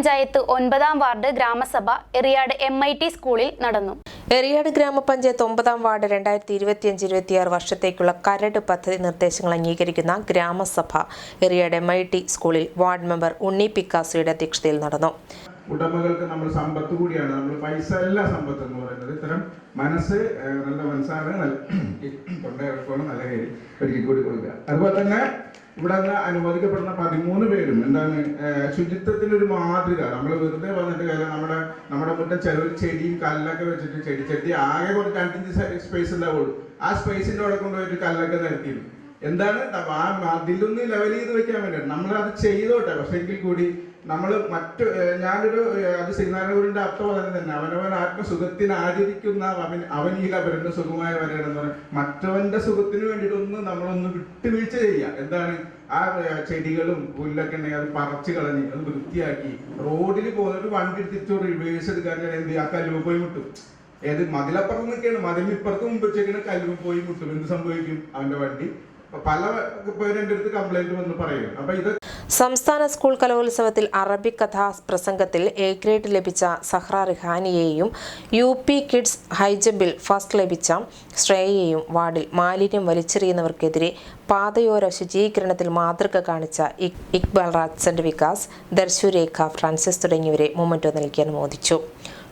ഗ്രാമപഞ്ചായത്ത് ഒൻപതാം വാർഡ് ഗ്രാമസഭ എറിയാട് എം ഐ ടി സ്കൂളിൽ നടന്നു. എറിയാട് ഗ്രാമപഞ്ചായത്ത് ഒമ്പതാം വാർഡ് രണ്ടായിരത്തി ഇരുപത്തിയഞ്ച് ഇരുപത്തിയാറ് വർഷത്തേക്കുള്ള കരട് പദ്ധതി നിർദ്ദേശങ്ങൾ അംഗീകരിക്കുന്ന ഗ്രാമസഭ എറിയാട് എം ഐ ടി സ്കൂളിൽ വാർഡ് മെമ്പർ ഉണ്ണി പിക്കാസിയുടെ അധ്യക്ഷതയിൽ നടന്നു. ഉടമകൾക്ക് നമ്മൾ സമ്പത്ത് കൂടിയാണ്. നമ്മൾ പൈസ അല്ല സമ്പത്ത് എന്ന് പറയുന്നത്. ഇത്തരം മനസ്സ് നല്ല മനസ്സാണ്. നല്ല തൊണ്ടയിറക്കമാണ് നല്ല കൂടി കൊടുക്കുക. അതുപോലെ തന്നെ ഇവിടെ അനുവദിക്കപ്പെടുന്ന പതിമൂന്ന് പേരും എന്താണ് ശുചിത്വത്തിന്റെ ഒരു മാതൃക. നമ്മൾ വെറുതെ വന്നിട്ട് കാര്യം നമ്മുടെ നമ്മുടെ മുറ്റം ചെറിയ ചെടിയും കല്ലൊക്കെ വെച്ചിട്ട് ചെടി ചെടി ആകെ കുറച്ച് അഞ്ചഞ്ച് സ്പേസ് ഉണ്ടാവുള്ളൂ. ആ സ്പേസിന്റെ അവിടെ കൊണ്ടുപോയിട്ട് കല്ലൊക്കെ നിരത്തിയിരുന്നു. എന്താണ്? ആ അതിലൊന്ന് ലെവൽ ചെയ്ത് വെക്കാൻ വേണ്ടിയാണ്. നമ്മൾ അത് ചെയ്തോട്ടെ. പക്ഷെ എങ്കിൽ കൂടി നമ്മൾ മറ്റു ഞാനൊരു അത് ശ്രീനാരായണഗുരുവിന്റെ അർത്ഥം പറയുന്നത് തന്നെ. അവനവൻ ആത്മസുഖത്തിന് ആചരിക്കുന്ന അവൻ അവൻ ഈ അവരുടെ സുഖമായ വരണെന്ന് പറയും മറ്റവന്റെ സുഖത്തിന് വേണ്ടിയിട്ടൊന്ന് നമ്മളൊന്ന് വിട്ടുവീഴ്ച ചെയ്യുക. എന്താണ്? ആ ചെടികളും പുല്ലൊക്കെ ഉണ്ടെങ്കിൽ അത് പറിച്ചു കളഞ്ഞ് അത് വൃത്തിയാക്കി റോഡിൽ പോകുന്ന ഒരു വണ്ടി തിരിച്ചു റിവേഴ്സ് എടുക്കാൻ എന്ത്? ആ കല്ലുവ പോയി മുട്ടും. ഏത് മതിലപ്പുറത്ത് നിൽക്കുകയാണ്. മതിലിപ്പുറത്ത് മുമ്പ് വെച്ചേക്കുന്ന കല്ലുവ പോയി മുട്ടും. എന്ത് സംഭവിക്കും? അവന്റെ വണ്ടി ഇത് സംസ്ഥാന സ്കൂൾ കലോത്സവത്തിൽ അറബിക് കഥാ പ്രസംഗത്തിൽ എ ഗ്രേഡ് ലഭിച്ച സഹ്റ റിഹാനിയെയും യു പി കിഡ്സ് ഹൈജമ്പിൽ ഫസ്റ്റ് ലഭിച്ച ശ്രേയയെയും വാർഡിൽ മാലിന്യം വലിച്ചെറിയുന്നവർക്കെതിരെ പാതയോര ശുചീകരണത്തിൽ മാതൃക കാണിച്ച ഇക്- ഇക്ബാൽ റാജ് വികാസ് ദർശുരേഖ ഫ്രാൻസിസ് തുടങ്ങിയവരെ മൊമെന്റോ നൽകി അനുമോദിച്ചു.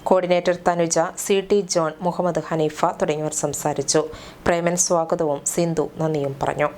Coordinator Thanuja C T John Muhammad Haneefa തുടങ്ങിയവർ സംസാരിച്ചു. പ്രേമൻ സ്വാഗതവും സിന്ധു നന്ദിയും പറഞ്ഞു.